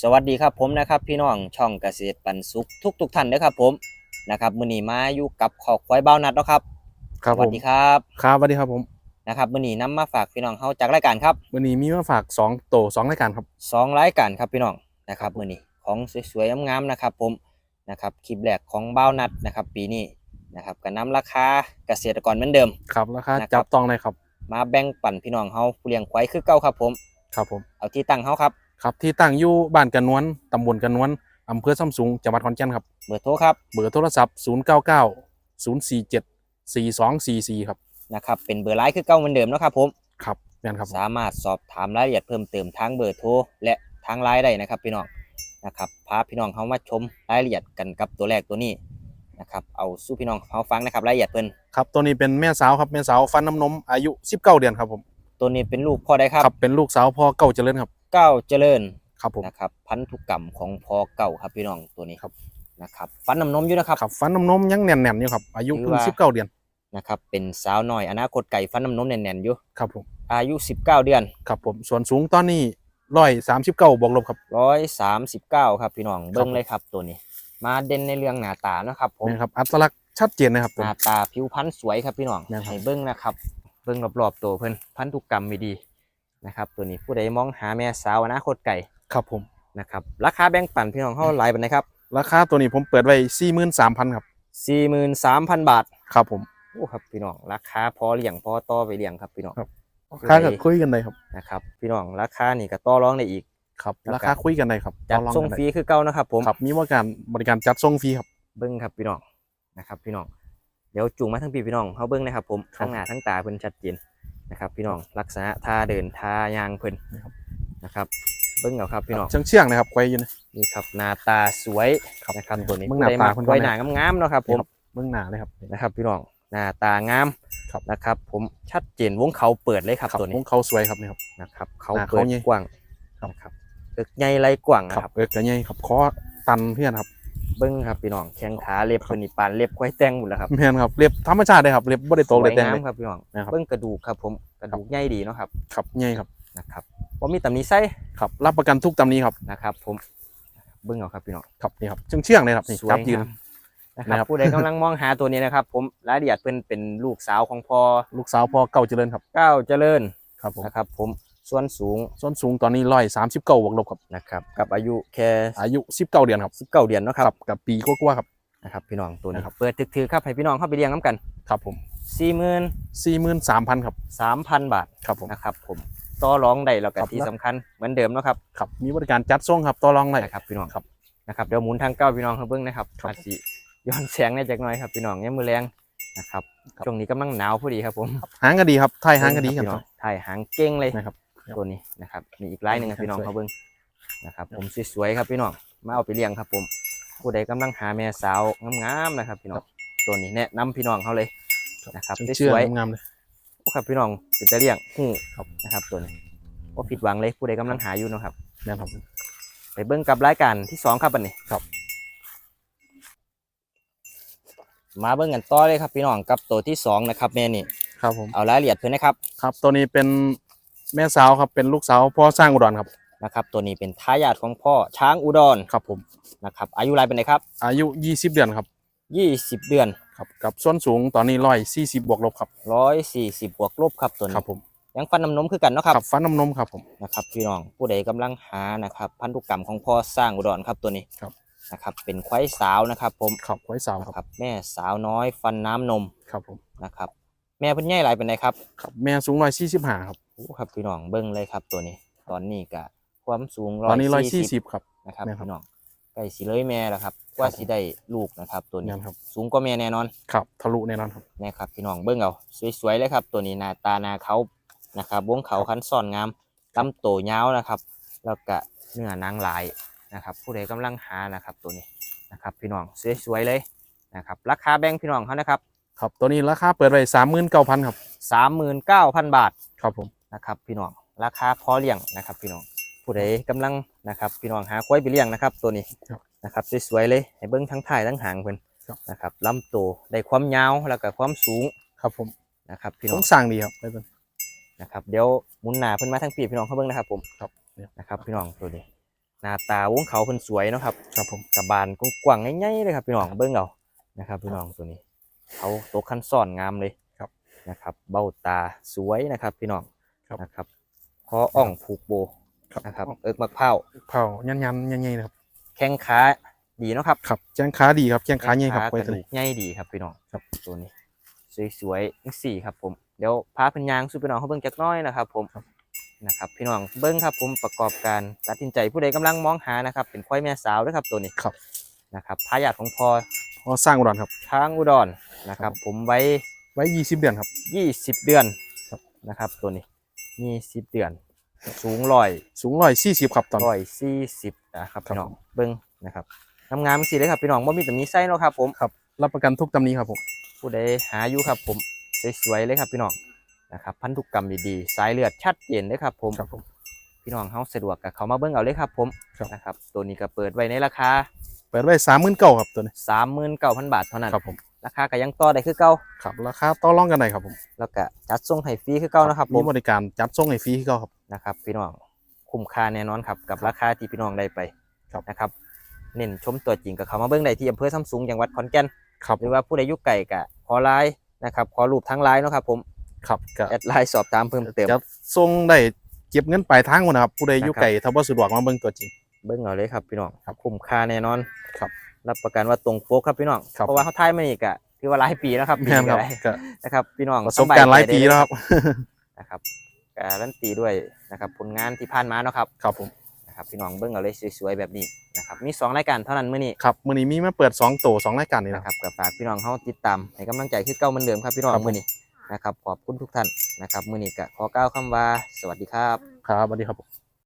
สวัสดีครับผมนะครับพี่น้องช่องเกษตรปันสุขทุกทุกๆท่านนะครับผมนะครับมื้อนี้มาอยู่กับขอกควายเบ้านัดเนาะครับครับสผวัสมดีครับครับสวัสดีครับผมนะครับมื้อนี้นํมาฝากพี่น้องเฮาจากรายการครับวันนี้มีมาฝากสองโตสองรายการครับสองรายการครับพี่น้องนะครับมื้อนี้ของสวยๆงามๆนะครับผมนะครับคลิปแรกของเบ้านัดนะครับปีนี้นะครับก็นำราคาเกษตรกรเหมือนเดิมครับราคานะครับจับต้องเลยครับ มาแบ่งปันพี่น้องเฮาผู้เลี้ยงควายคือเก่าครับผมครับผมเอาที่ตั้งเฮาครับ ครับที่ตั้งอยู่บ้านกันนวลตำบลกันนวลอำเภอซัมซุงจังหวัดขอนแก่นครับเบอร์โทรครับเบอร์โทรศัพท์ 0 9 9 0 4 7 4 2 4 4 ครับนะครับเป็นเบอร์ไลน์คือเก่าเหมือนเดิมเนาะครับผมครับแม่นครับผมสามารถสอบถามรายละเอียดเพิ่มเติมทางเบอร์โทรและทางไลน์ได้นะครับพี่น้องนะครับพาพี่น้องเขามาชมรายละเอียดกันกับตัวแรกตัวนี้นะครับเอาสู้พี่น้องเขาฟังนะครับรายละเอียดเพิ่นครับตัวนี้เป็นแม่สาวครับแม่สาวฟันน้ำนมอายุ 19 เดือนครับผมตัวนี้เป็นลูกพ่อได้ครับเป็นลูกสาวพ่อเก่าเจริญครับ เก้าเจริญครับผมนะครับพันธุกรรมของพ่อเก่าครับพี่น้องตัวนี้ครับนะครับฟันน้ำนมอยู่นะครับครับฟันน้ำนมยังแน่นๆอยู่ครับอายุถือเพิ่งว่า19เดือนนะครับเป็นสาวน้อยอนาคตไก่ฟันน้ำนมแน่นๆอยู่ครับผมอายุ19เดือนครับผมส่วนสูงตอนนี้ร้อยสามสิบเก้าบวกลบครับ139ครับพี่น้องเบิ้งเลยครับตัวนี้ มาเด่นในเรื่องหน้าตานะครับผมนี่ครับอัตลักษณ์ชัดเจนนะครับหตัวน้านี้ตาผิวพรรณสวยครับพี่น้องแม่นครับให้เบิ้งนะครับเบิ้งรอบๆตัวเพิ่นพันธุกรรมมีดี นะครับตัวนี้ผู้ใดมองหาแม่สาวอนาคตไก่ครับผมนะครับราคาแบ่งปันพี่น้องเฮาหลายปานใดครับราคาตัวนี้ผมเปิดไว้สี่หมื่นสามพันครับ43,000บาทครับผมโอ้ครับพี่น้องราคาพอเลี้ยงพอต่อไปเลี้ยงครับพี่น้องครับราคาก็คุยกันได้ครับนะครับ พี่น้องราคานี่ก็ต่อรองได้อีกครับแล้วก็ราคาคุยกันได้ครับจัดต่อรอส่งกันได้ฟรีคือเก่านะครับ ผมครับมีบริการบริการจัดส่งฟรีครับเบิ้งครับพี่น้องนะครับ พี่น้องเดี๋ยวจูงมาทั้งพี่พี่น้องเฮาเบิ้งนะครับผมครับทั้งหน้าทั้งตาเพิ่นชัดเจน นะครับพี่น้องลักษณะท่าเดินท่ายางเพิ่นนะครับนะครับเบิ้งเอาครับพี่น้องเชื่องเชื่องๆนะครับควายอยืนนี่ครับหน้าตาสวยครับนะครับตัวนี้เบิ่งหน้าผู้ใดตามักเพิ่นไว้ก่อนหนะนางามๆเนาะครับผมเบื้องหน้าเลยครับนะครับ พี่น้องหน้าตางามครับนะครับ ผมชัดเจนวงเขาเปิดเลยครับตัวขนี้องเขาสวยครับนี่ครับนะครับเขาหน้าเปิดเขาใหญ่กว้างครับนะครับเอิกใหญ่ไรกว้างนะคครัรับบเออกระใหญ่ครับคอตันเพื่อนครับ เบิ้งครับพี่น้องแข้งขาเล็บครับเพิ่นนี่ปานเล็บควายแตงหมดแล้วครับแม่นครับเรียบธรรมชาติเลยครับเรียบบ่ได้โตเลยสวแต่งงาเลมยครับพี่น้องนะครับ เบิ้งกระดูกครับผมกระดูกใหญ่ดีเนาะครับครับใหญ่ครับนะครับว่ามีตำหนิไส้ครับรับประกันทุกตำหนี้ครับนะครับ ผมเบิ้งเอาครับพี่น้องครับนี่ครับเชื่องเชื่องๆเลยครับนี่สวยจับยืน งามนะคนะรับครับผู้ใดกำลังมองหาตัวนี้นะครับ ผมรายละเอียดเพิ่นเป็นลูกสาวของพ่อลูกสาวพ่อเก่าเจริญครับก้าวเจริญครับผมนะครับ ผม ส่วนสูงส้นสูงตอนนี้ร้อยสามสิบเก้าบวกลบครับนะครับกับอายุแค่อายุสิบเก้าเดือนครับ19เดือนเนาะครับกับปีกว่าๆครับนะครับพี่น้องตัวนี้นะครับเปิดถือๆครับให้พี่น้องเข้าไปเลี้ยงน้ำกันครับผม43,000สี่หมื่นสามพันครับบาทครับผมนะครับผมต่อรองได้แล้วก็ครับที่สำคัญเหมือนเดิมเนาะครับครับมีบริการจัดส่งครับต่อรองได้นะครับพี่น้องครับนะครับเดี๋ยวหมุนทางเก้าพี่น้องเขาเบิ้งนะครับครับอาจสิย้อนแสงในอยจักหน่อยครับพี่น้องเนี่ยามมือแรงนะครับครับช่วงนี้กำลังหนาวพอดีครับผมหางก็ดีครับไทยหางก็ดีกันพี่คน้รัอบงถ่ายหางเก้งเลยนะครับ ตัวนี้นะครับมีอีกไลน์หนึ่งครับครับพี่น้องสวยเขาเบิ้งนะครับผมสวยๆครับพี่น้องมาเอาไปเลี้ยงครับ ผมผู้ใดกำลังหาแม่สาวงามๆนะครับ พี่น้องตัวนี้แนะนำพี่น้องเขาเลยนะครับเชื่สอวยงามๆเลยๆโอ้ครับพี่น้องเป็นจะเลี้ยงหูครับนะครับตัวนี้ก็ผิดหวังเลยผู้ใดกำลังหาอยู่เนาะครับนะครับไปเบิ้งกับรายการที่สองครับบันนี้ครับ มาเบิ้งกันต่อเลยครับพี่น้องกับตัวที่สองนะครับแม่นี่ครับผมเอารายละเอียดเพื่อนนะครับ ครับตัวนี้เป็น แม่สาวครับเป็นลูกสาวพ่อสร้างอุดรครับนะครับ ตัวนี้เป็นทายาทของพ่อช้างอุดรครับผมนะครับ อายุรายเป็นไงครับ อายุ 20 เดือนครับยี่สิบเดือนครับกับส่วนสูงตอนนี้ร้อยสี่สิบบวกลบครับร้อยสี่สิบบวกลบครับตัวคนี้รับผมยังฟันน้ำนมคือกันเนาะครับขับฟันน้ำนมครับผมนะครับพี่น้องผู้ใดกำลังหานะครับ พันธุกรรมของพ่อสร้างอุดรครับตัวนี้ครับนะครับเป็นควายสาวนะครับ ผมขับไว้สาวนะครับแม่สาวน้อยฟันน้ำนมครับผมนะครับแม่เพิ่นใหญ่หลายเป็นไงครับครับแม่สูงร้อยสี่สิบห้าครับ โอ้ครับพี่น้องเบิ้งเลยครับตัวนี้ ตอนนี้ก็ความสูงตอนนี้ร้อยสี่สิ140บครับ นะครับแม่ครับพี่น้องใกล้สิเลยแม่แล้วครับว่าสิได้ลูกนะครับ ตัวนี้ นั่นครับ สูงกว่าแม่แน่นอนครับทะลุแน่นอนครับ นะครับพี่น้องเบิ้งเอาสวยๆเลยครับ ตัวนี้หน้าตาหน้าเขานะครับวงเขาคันซ่อนงามลำโตยาวนะครับ แล้วก็เนื้อหนางลายนะครับ ผู้ใดกำลังหานะครับตัวนี้นะครับ พี่น้องสวยๆเลยนะครับ ราคาแบ่งพี่น้องเขานะครับครับ ตัวนี้ราคาเปิดไว้สามหมื่นเก้าพันครับสามหมื่นเก้าพันบาท ครับผม นะครับพี่น้องราคาพอเลี้ยงนะครับพี่น้องผู้ใดกำลังนะครับพี่น้องหาควายไปเลี้ยงนะครับ ตัวนี้ครับนะครับสวยๆเลยให้เบิ้งทั้งถ่ายทั้งหางเพิ่นครับนะครับลำตัวได้ความยาวแล้วก็ความสูงครับผมนะครับพี่ผน้อมงสั่งดีครับได้เป็นนะครับเดี๋ยวหมุนหน้าเพิ่นมาทั้งปีพี่น้องเขาเบิ้งนะครับผมครับเนี่ยนะครับพี่น้องตัวนี้หน้าตาวงเขาเพิ่นสวยเนาะครับครับผมกระบาลกว้างๆง่ายๆเลยครับพี่น้องเบิ่งเอานะครับพี่น้องตัวนี้เขาตกคันซ่อนงามเลยครับนะครับ เบ้าตาสวยนะครับพี่น้อง ครับนะครับคออ่องผูกโบครับ นะครับ เอิกมักเผร้าวเผายันยันยันยันนะครับแข้งขาดีเนาะครับครับแจ้งขาดีครับแจ้งขาใหญ่ครับแข้งไว้กระตัวดูนี้กใหญ่ดีครับพี่น้องครับ ตัวนี้ สวยๆอีกสี่ครับผมเดี๋ยวพาเพิ่นยางสู่พี่น้องเขาเบิ่งจักหน้อยนะครับ ผมครับนะครับ พี่น้องเบิ่งครับผมประกอบการตัดสินใจผู้ใดกำลังมองหานะครับ เป็นควายแม่สาวด้วยครับตัวนี้ครับนะครับทายาทของพอพอสร้างอุดรครับช้างอุดรนะครับ ผมไว้ ไว้ยี่สิบเดือนครับยี่สิบเดือนครับ นะครับตัวนี้ ยี่สิบเดือน สูงร้อยสูงร้อยสี่สิบครับตอนร้อยสี่สิบนะครับครับพี่น้องเบิ้งนะครับงามๆสิเลยครับพี่น้องว่ามีแต่มีไส้เนาะครับ ผมครับรับประกันทุกตำหนี้ครับผมผู้ใดหาอยู่ครับ ผมสวยๆเลยครับพี่น้องนะครับพันธุกรรมดีๆสายเลือดชัดเจนเลยครับ ผม ครับผม พี่น้องเฮาสะดวกกับเขามาเบิ้งเอาเลยครับ ผมครับ นะครับตัวนี้ก็เปิดไว้ในราคา เปิดไว้สามหมื่นเก้าครับตัวนี้ 39,000 บาทเท่านั้นครับผม ราคาก็ยังต่อได้คือเก่าครับราคาต่อรองกันได้ครับผมแล้วก็จัดส่งให้ฟรีคือเก่านะครับผมีมบริการจัดส่งให้ฟรีที่เก่าครับนะครับพี่น้องคุ้มค่าแน่นอนครับกับราคาที่พี่น้องได้ไปครับนะครับเน้นชมตัวจริงกับเขามาเบิ้งได้ที่อำเภอซ้ำสูงจังหวัดขอนแก่นครับหรือว่าผู้ใดอยุคไก่กะขอไลน์นะครับขอรูปทั้งไลน์เนาะครับผมครับก็แอดไลน์สอบถามเพิ่มเติมจะส่งได้เก็บเงินปลายทางคนนะครับผู้ใดอยู่นะครับไกลถ้าบ่สะดวกมาเบิ่งตัวจริง เบิ้งเอาเลยครับพี่น้องครับคุ้มค่าแน่นอนครับ รับประกันว่าตรงโป๊กครับพี่น้อง ครับเพราะว่าเขาทายมานี่กะถือว่าหลายปีแล้วครับแม่นครับปีก็นะครับ พี่น้องประสบการณ์หลายปีแล้วครับ นะครับการันตีด้วยนะครับผลงานที่ผ่านมาเนาะครับครับผม นะครับพี่น้องเบิ้งเอาเลยสวยๆแบบนี้นะครับมีสองรายการเท่านั้นมื้อนี้ครับมื้อนี้มีมาเปิด2โต2รายการนี่นะนะคครับ รับกับฝากพี่น้องเขาติดตามให้กำลังใจคือเก่าเหมือนเดิมครับพี่น้องครับผมมื้อนี้นะครับขอบคุณทุกท่านนะครับมื้อนี้ก็ขอกล่าวคำว่าสวัสดีครับ ครับสวัสดีครับผม